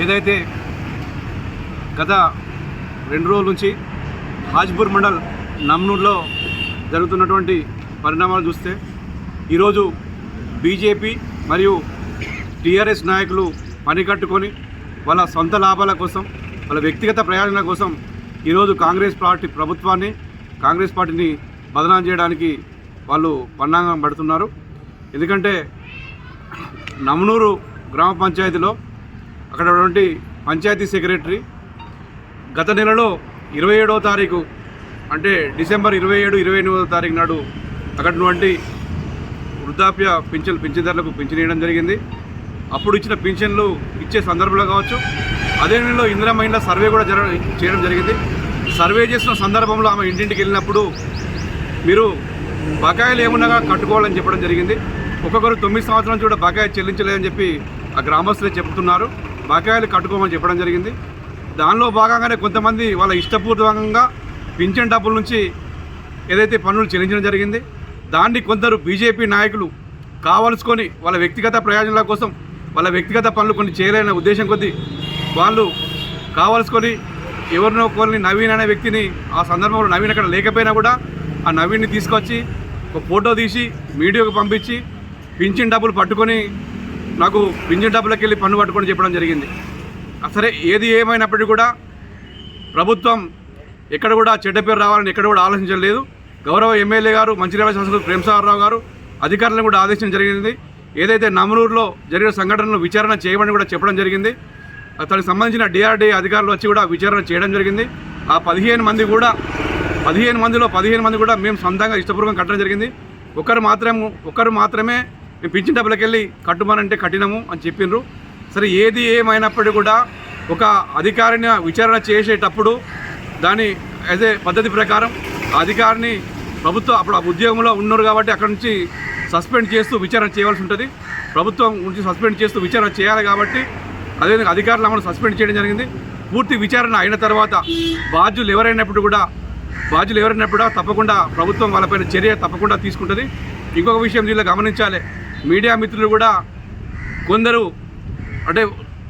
ఏదైతే గత రెండు రోజుల నుంచి హాజ్పూర్ మండల్ నమ్నూర్లో జరుగుతున్నటువంటి పరిణామాలు చూస్తే ఈరోజు బీజేపీ మరియు టీఆర్ఎస్ నాయకులు పనికట్టుకొని వాళ్ళ సొంత లాభాల కోసం వాళ్ళ వ్యక్తిగత ప్రయోజనాల కోసం ఈరోజు కాంగ్రెస్ పార్టీ ప్రభుత్వాన్ని కాంగ్రెస్ పార్టీని బదనాం చేయడానికి వాళ్ళు పన్నాంగం పడుతున్నారు. ఎందుకంటే నమనూరు గ్రామ పంచాయతీలో అక్కడ ఉన్నటువంటి పంచాయతీ సెక్రటరీ గత నెలలో ఇరవై ఏడవ తారీఖు అంటే డిసెంబర్ ఇరవై ఏడు ఇరవై ఎనిమిదవ తారీఖు నాడు అక్కడ నుండి వృద్ధాప్య పింఛన్ పింఛన్దారులకు పింఛన్ ఇవ్వడం జరిగింది. అప్పుడు ఇచ్చిన పింఛన్లు ఇచ్చే సందర్భంలో కావచ్చు అదే నెలలో ఇందిరా మహిళ సర్వే కూడా జర చేయడం జరిగింది. సర్వే చేసిన సందర్భంలో ఆమె ఇంటింటికి వెళ్ళినప్పుడు మీరు బకాయిలు ఏమున్నాగా కట్టుకోవాలని చెప్పడం జరిగింది. ఒక్కొక్కరు తొమ్మిది సంవత్సరాల చూడ బకాయి చెల్లించలేదని చెప్పి ఆ గ్రామస్తులే చెబుతున్నారు బకాయిలు కట్టుకోమని చెప్పడం జరిగింది. దానిలో భాగంగానే కొంతమంది వాళ్ళ ఇష్టపూర్వకంగా పింఛన్ డబ్బుల నుంచి ఏదైతే పన్నులు చెల్లించడం జరిగింది దాన్ని కొందరు బీజేపీ నాయకులు కావలసుకొని వాళ్ళ వ్యక్తిగత ప్రయోజనాల కోసం వాళ్ళ వ్యక్తిగత పనులు కొన్ని చేయలేని ఉద్దేశం కొద్దీ వాళ్ళు కావలసుకొని ఎవరినో కొన్ని నవీన్ అనే వ్యక్తిని ఆ సందర్భంలో నవీన్ అక్కడ లేకపోయినా కూడా ఆ నవీన్ని తీసుకొచ్చి ఒక ఫోటో తీసి మీడియాకు పంపించి పింఛన్ డబ్బులు పట్టుకొని నాకు పింఛన్ డబ్బులకి వెళ్ళి పన్ను పట్టుకొని చెప్పడం జరిగింది. సరే ఏది ఏమైనప్పటికీ కూడా ప్రభుత్వం ఎక్కడ కూడా చెడ్డ పేరు రావాలని ఎక్కడ కూడా ఆలోచించలేదు. గౌరవ ఎమ్మెల్యే గారు మంచిర్యాల శాసనసభ్యులు ప్రేమసాగరరావు గారు అధికారులను కూడా ఆదేశించడం జరిగింది. ఏదైతే నమలూరులో జరిగిన సంఘటనలు విచారణ చేయమని కూడా చెప్పడం జరిగింది. అతనికి సంబంధించిన డిఆర్డీ అధికారులు వచ్చి కూడా విచారణ చేయడం జరిగింది. ఆ పదిహేను మంది కూడా పదిహేను మందిలో పదిహేను మంది కూడా మేము సొంతంగా ఇష్టపూర్వకం కట్టడం జరిగింది. ఒకరు మాత్రం ఒకరు మాత్రమే మేము పింఛన్ డబ్బులకి వెళ్ళి కట్టుమనంటే కఠినము అని చెప్పిండ్రు. సరే ఏది ఏమైనప్పటికీ కూడా ఒక అధికారిని విచారణ చేసేటప్పుడు దాని అదే పద్ధతి ప్రకారం ఆ అధికారిని ప్రభుత్వం అప్పుడు ఆ ఉద్యోగంలో ఉన్నారు కాబట్టి అక్కడ నుంచి సస్పెండ్ చేస్తూ విచారణ చేయవలసి ఉంటుంది. ప్రభుత్వం నుంచి సస్పెండ్ చేస్తూ విచారణ చేయాలి కాబట్టి అదేవిధంగా అధికారులు అమలు సస్పెండ్ చేయడం జరిగింది. పూర్తి విచారణ అయిన తర్వాత బాధ్యులు ఎవరైనప్పుడు కూడా బాధ్యులు ఎవరైనప్పుడు తప్పకుండా ప్రభుత్వం వాళ్ళపైన చర్య తప్పకుండా తీసుకుంటుంది. ఇంకొక విషయం దీనిలో గమనించాలి. మీడియా మిత్రులు కూడా కొందరు అంటే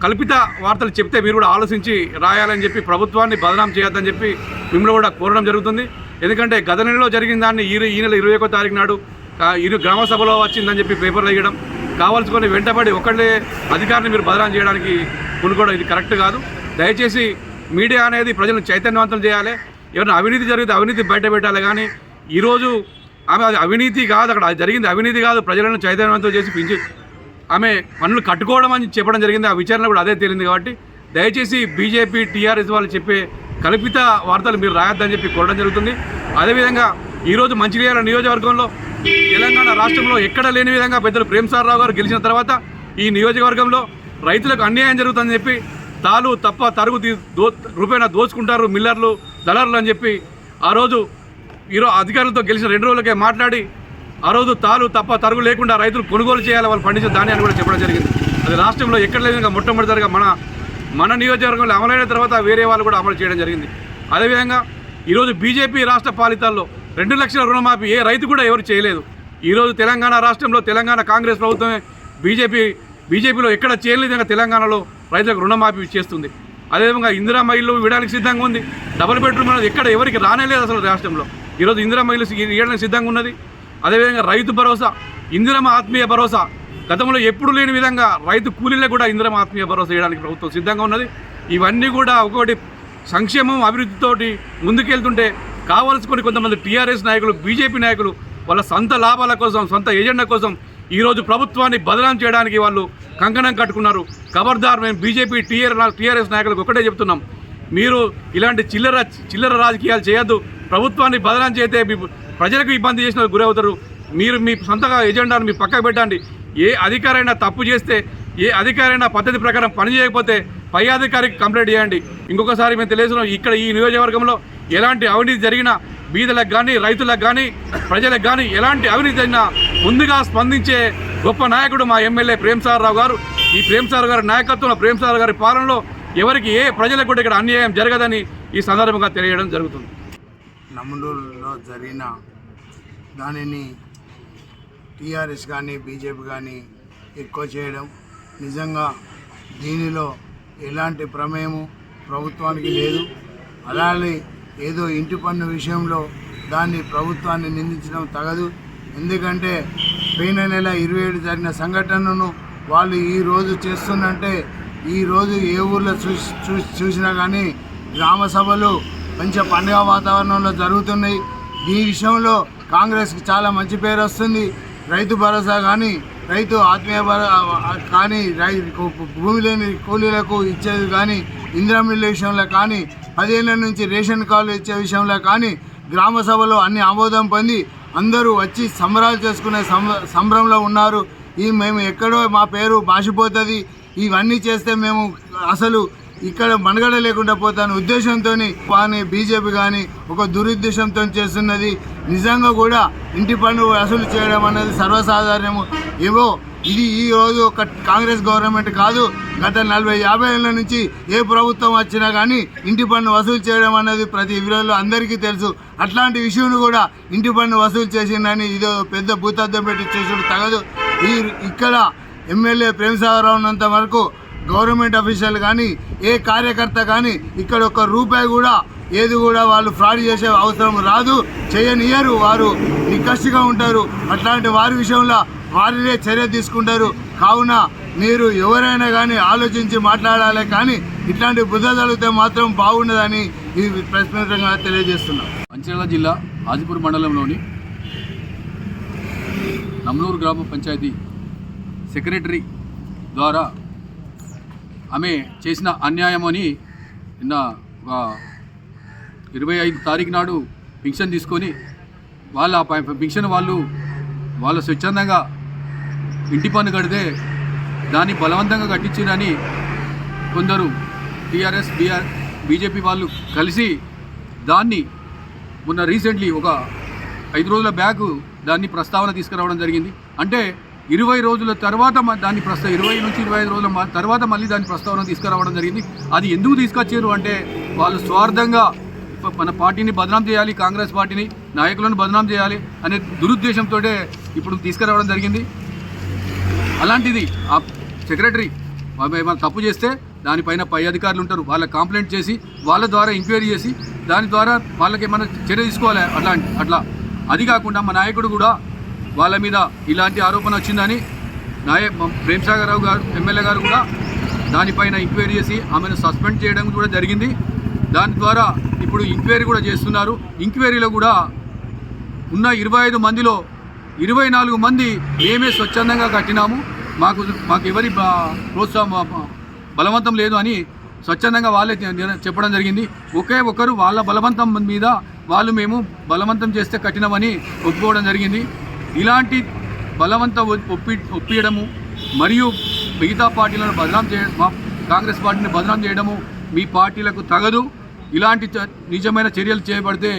కల్పిత వార్తలు చెప్తే మీరు కూడా ఆలోచించి రాయాలని చెప్పి ప్రభుత్వాన్ని బదనాం చేయొద్దని చెప్పి మిమ్మల్ని కూడా కోరడం జరుగుతుంది. ఎందుకంటే గత నెలలో జరిగిన దాన్ని ఈ ఈ నెల ఇరవై ఒకటో తారీఖు నాడు ఇరు గ్రామ సభలో వచ్చిందని చెప్పి పేపర్లు వేయడం కావాల్సుకొని వెంటబడి ఒకళ్ళే అధికారిని మీరు బదనాం చేయడానికి కొనుక్కోవడం ఇది కరెక్ట్ కాదు. దయచేసి మీడియా అనేది ప్రజలను చైతన్యవంతం చేయాలి. ఎవరైనా అవినీతి జరిగితే అవినీతి బయట పెట్టాలి కానీ ఈరోజు ఆమె అది అవినీతి కాదు అక్కడ అది జరిగింది అవినీతి కాదు ప్రజలను చైతన్యవంతం చేసి పెంచి ఆమె పనులు కట్టుకోవడం అని చెప్పడం జరిగింది ఆ విచారణ కూడా అదే తేలింది కాబట్టి దయచేసి బీజేపీ టీఆర్ఎస్ వాళ్ళు చెప్పే కల్పిత వార్తలు మీరు రాయొద్దని చెప్పి కోరడం జరుగుతుంది. అదేవిధంగా ఈరోజు మంచిర్యాల నియోజకవర్గంలో తెలంగాణ రాష్ట్రంలో ఎక్కడ లేని విధంగా పెద్దలు ప్రేమసారరావు గారు గెలిచిన తర్వాత ఈ నియోజకవర్గంలో రైతులకు అన్యాయం జరుగుతుందని చెప్పి తాలు తప్ప తరుగు తీ- దో రూపాయన దోచుకుంటారు మిల్లర్లు దళారులు అని చెప్పి ఆ రోజు ఈరోజు అధికారులతో గెలిచిన రెండు రోజులకే మాట్లాడి ఆ రోజు తాలు తప్ప తరుగు లేకుండా రైతులు కొనుగోలు చేయాలి వాళ్ళు పండించిన ధాన్యాన్ని కూడా చెప్పడం జరిగింది. అది రాష్ట్రంలో ఎక్కడ లేదు మొట్టమొదటిసారిగా మన మన నియోజకవర్గంలో అమలైన తర్వాత వేరే వాళ్ళు కూడా అమలు చేయడం జరిగింది. అదేవిధంగా ఈరోజు బీజేపీ రాష్ట్ర పాలితాల్లో రెండు లక్షల రుణమాఫీ ఏ రైతు కూడా ఎవరు చేయలేదు. ఈరోజు తెలంగాణ రాష్ట్రంలో తెలంగాణ కాంగ్రెస్ ప్రభుత్వమే బీజేపీ బీజేపీలో ఎక్కడ చేయని విధంగా తెలంగాణలో రైతులకు రుణమాఫీ చేస్తుంది. అదేవిధంగా ఇందిరా మహిళలు విడడానికి సిద్ధంగా ఉంది. డబుల్ బెడ్రూమ్ అనేది ఎక్కడ ఎవరికి రానేలేదు అసలు రాష్ట్రంలో. ఈరోజు ఇందిరా మహిళలు ఇవ్వడానికి సిద్ధంగా ఉన్నది. అదేవిధంగా రైతు భరోసా ఇందిరమ ఆత్మీయ భరోసా గతంలో ఎప్పుడు లేని విధంగా రైతు కూలీలకు కూడా ఇందిరమ ఆత్మీయ భరోసా ఇవ్వడానికి ప్రభుత్వం సిద్ధంగా ఉన్నది. ఇవన్నీ కూడా ఒకటి సంక్షేమం అభివృద్ధితోటి ముందుకెళ్తుంటే కావలసుకొని కొంతమంది టీఆర్ఎస్ నాయకులు బీజేపీ నాయకులు వాళ్ళ సొంత లాభాల కోసం సొంత ఎజెండా కోసం ఈరోజు ప్రభుత్వాన్ని బదనాం చేయడానికి వాళ్ళు కంకణం కట్టుకున్నారు. ఖబర్దార్ మేము బీజేపీ టీఆర్ టీఆర్ఎస్ నాయకులకు ఒకటే చెప్తున్నాం. మీరు ఇలాంటి చిల్లర చిల్లర రాజకీయాలు చేయొద్దు. ప్రభుత్వాన్ని బదనాం చేస్తే మీ ప్రజలకు ఇబ్బంది చేసిన గురవుతారు. మీరు మీ సొంతగా ఎజెండాను మీ పక్కకు పెట్టండి. ఏ అధికారైనా తప్పు చేస్తే ఏ అధికారైనా పద్ధతి ప్రకారం పని చేయకపోతే పై అధికారికి కంప్లైంట్ చేయండి. ఇంకొకసారి మేము తెలియజేస్తున్నాం ఇక్కడ ఈ నియోజకవర్గంలో ఎలాంటి అవినీతి జరిగినా బీదలకు కానీ రైతులకు కానీ ప్రజలకు కానీ ఎలాంటి అవినీతి జరిగినా ముందుగా స్పందించే గొప్ప నాయకుడు మా ఎమ్మెల్యే ప్రేమ్సారరావు గారు. ఈ ప్రేమ్సార్ గారి నాయకత్వంలో ప్రేమ్సార్ గారి పాలనలో ఎవరికి ఏ ప్రజలకు కూడా ఇక్కడ అన్యాయం జరగదని ఈ సందర్భంగా తెలియడం జరుగుతుంది. నమ్మలూరులో జరిగిన దానిని టీఆర్ఎస్ కానీ బీజేపీ కానీ ఎక్కువ చేయడం నిజంగా దీనిలో ఎలాంటి ప్రమేయము ప్రభుత్వానికి లేదు. అలాగే ఏదో ఇంటి పన్ను విషయంలో దాన్ని ప్రభుత్వాన్ని నిందించడం తగదు. ఎందుకంటే పోయిన నెల ఇరవై ఏడు జరిగిన సంఘటనను వాళ్ళు ఈరోజు చేస్తుందంటే ఈరోజు ఏ ఊర్లో చూసి చూసి చూసినా కానీ గ్రామ సభలు మంచి పండుగ వాతావరణంలో జరుగుతున్నాయి. ఈ విషయంలో కాంగ్రెస్కి చాలా మంచి పేరు వస్తుంది. రైతు భరోసా కానీ రైతు ఆత్మీయ కానీ రై భూమి లేని కూలీలకు ఇచ్చేది కానీ ఇందిరామిల్లు విషయంలో కానీ పదిహేనుల నుంచి రేషన్ కార్డులు ఇచ్చే విషయంలో కానీ గ్రామ సభలో అన్ని ఆమోదం పొంది అందరూ వచ్చి సంబరాలు చేసుకునే సంబరంలో ఉన్నారు. ఈ మేము ఎక్కడో మా పేరు మాసిపోతుంది. ఇవన్నీ చేస్తే మేము అసలు ఇక్కడ మనగడ లేకుండా పోతాను. ఉద్దేశంతో కానీ బీజేపీ కానీ ఒక దురుద్దేశంతో చేస్తున్నది. నిజంగా కూడా ఇంటి పన్ను వసూలు చేయడం అనేది సర్వసాధారణము. ఏవో ఇది ఈ రోజు ఒక కాంగ్రెస్ గవర్నమెంట్ కాదు. గత నలభై యాభై ఏళ్ళ నుంచి ఏ ప్రభుత్వం వచ్చినా కానీ ఇంటి పన్ను వసూలు చేయడం అనేది ప్రతి విలువలో అందరికీ తెలుసు. అట్లాంటి విషయంను కూడా ఇంటి పన్ను వసూలు చేసిందని ఇదో పెద్ద భూతద్దం పెట్టి చేసుడు తగదు. ఈ ఇక్కడ ఎమ్మెల్యే ప్రేమసాగరరావు ఉన్నంత వరకు గవర్నమెంట్ అఫీషియల్ కానీ ఏ కార్యకర్త కానీ ఇక్కడ ఒక రూపాయి కూడా ఏది కూడా వాళ్ళు ఫ్రాడ్ చేసే అవసరం రాదు చేయనియరు వారు నికష్టిగా ఉంటారు. అట్లాంటి వారి విషయంలో వారినే చర్య తీసుకుంటారు. కావున మీరు ఎవరైనా కానీ ఆలోచించి మాట్లాడాలి కానీ ఇట్లాంటి బుద్ధ జరిగితే మాత్రం బాగుండదని ఈ ప్రశ్నగా తెలియజేస్తున్నాం. మంచిర్యాల జిల్లా ఆదిపూర్ మండలంలోని నమ్నూరు గ్రామ పంచాయతీ సెక్రటరీ ద్వారా ఆమె చేసిన అన్యాయం అని నిన్న ఒక ఇరవై ఐదు తారీఖు నాడు పింఛన్ తీసుకొని వాళ్ళ పింఛన్ వాళ్ళు వాళ్ళ స్వచ్ఛందంగా ఇంటి పన్ను కడితే దాన్ని బలవంతంగా కట్టించిందని కొందరు టీఆర్ఎస్ బీఆర్ బీజేపీ వాళ్ళు కలిసి దాన్ని మొన్న రీసెంట్లీ ఒక ఐదు రోజుల బ్యాక్ దాన్ని ప్రస్తావన తీసుకురావడం జరిగింది. అంటే ఇరవై రోజుల తర్వాత దాన్ని ప్రస్తా ఇరవై నుంచి ఇరవై ఐదు రోజుల తర్వాత మళ్ళీ దాని ప్రస్తావన తీసుకురావడం జరిగింది. అది ఎందుకు తీసుకొచ్చారు అంటే వాళ్ళు స్వార్థంగా మన పార్టీని బదనాం చేయాలి కాంగ్రెస్ పార్టీని నాయకులను బదనాం చేయాలి అనే దురుద్దేశంతో ఇప్పుడు తీసుకురావడం జరిగింది. అలాంటిది ఆ సెక్రటరీ ఏమైనా తప్పు చేస్తే దానిపైన పై అధికారులు ఉంటారు. వాళ్ళ కంప్లైంట్ చేసి వాళ్ళ ద్వారా ఎంక్వైరీ చేసి దాని ద్వారా వాళ్ళకి ఏమైనా చర్య తీసుకోవాలి అట్లా అట్లా. అది కాకుండా మా నాయకుడు కూడా వాళ్ళ మీద ఇలాంటి ఆరోపణ వచ్చిందని నాయ ప్రేమ్సాగర్ రావు గారు ఎమ్మెల్యే గారు కూడా దానిపైన ఎంక్వైరీ చేసి ఆమెను సస్పెండ్ చేయడం కూడా జరిగింది. దాని ద్వారా ఇప్పుడు ఎంక్వైరీ కూడా చేస్తున్నారు. ఎంక్వైరీలో కూడా ఉన్న ఇరవై ఐదు మందిలో ఇరవై నాలుగు మంది మేమే స్వచ్ఛందంగా కట్టినాము. మాకు మాకు ఎవరి ప్రోత్సాహం బలవంతం లేదు అని స్వచ్ఛందంగా వాళ్ళే చెప్పడం జరిగింది. ఒకే ఒకరు వాళ్ళ బలవంతం మీద వాళ్ళు మేము బలవంతం చేస్తే కట్టినామని ఒప్పుకోవడం జరిగింది. ఇలాంటి బలవంత ఒప్పి ఒప్పియడము మరియు మిగతా పార్టీలను బదనాం చేయడం మా కాంగ్రెస్ పార్టీని బదనాం చేయడము మీ పార్టీలకు తగదు. ఇలాంటి చ- నిజమైన చర్యలు చేయబడితే